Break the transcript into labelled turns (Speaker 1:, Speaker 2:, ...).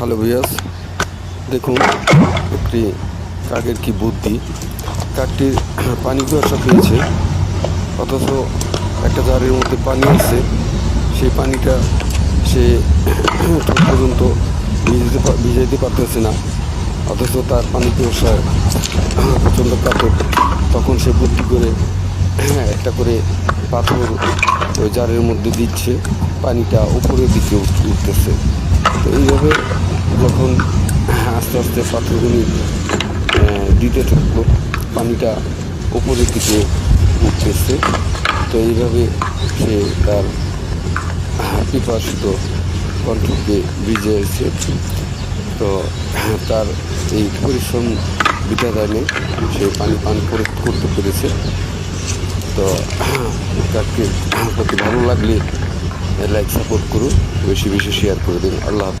Speaker 1: Hello ভিয়াস দেখুন একটি কাকের কি বুদ্ধি। কাকটি পানি কুয়াশা পেয়েছে অথচ একটা জারের মধ্যে পানি আছে, সেই পানিটা সে ঠোঁট পর্যন্ত ভিজাতে পা- ভিজাইতে পারতেছে না, অথচ তার পানি কুয়াশায় প্রচণ্ড কাতর। তখন সে বুদ্ধি করে একটা করে পাথর ওই জারের মধ্যে দিচ্ছে, পানিটা উপরের দিকে উঠ- উঠতেছে। তো এইভাবে যখন আস্তে আস্তে পাথরগুলি দিতে থাকল, পানিটা উপরের দিকে উঠতেছে, তো এইভাবে সে তার পিপাসিত কণ্ঠকে ভিজিয়েছে। তো তার এই পরিশ্রম বিটা দেয়নি সে পানি পান করে করতে পেরেছে। তো তাকে প্রতি ভালো লাগলে লাইক সাপোর্ট করুন, বেশি বেশি শেয়ার করে দিন। আল্লাহ।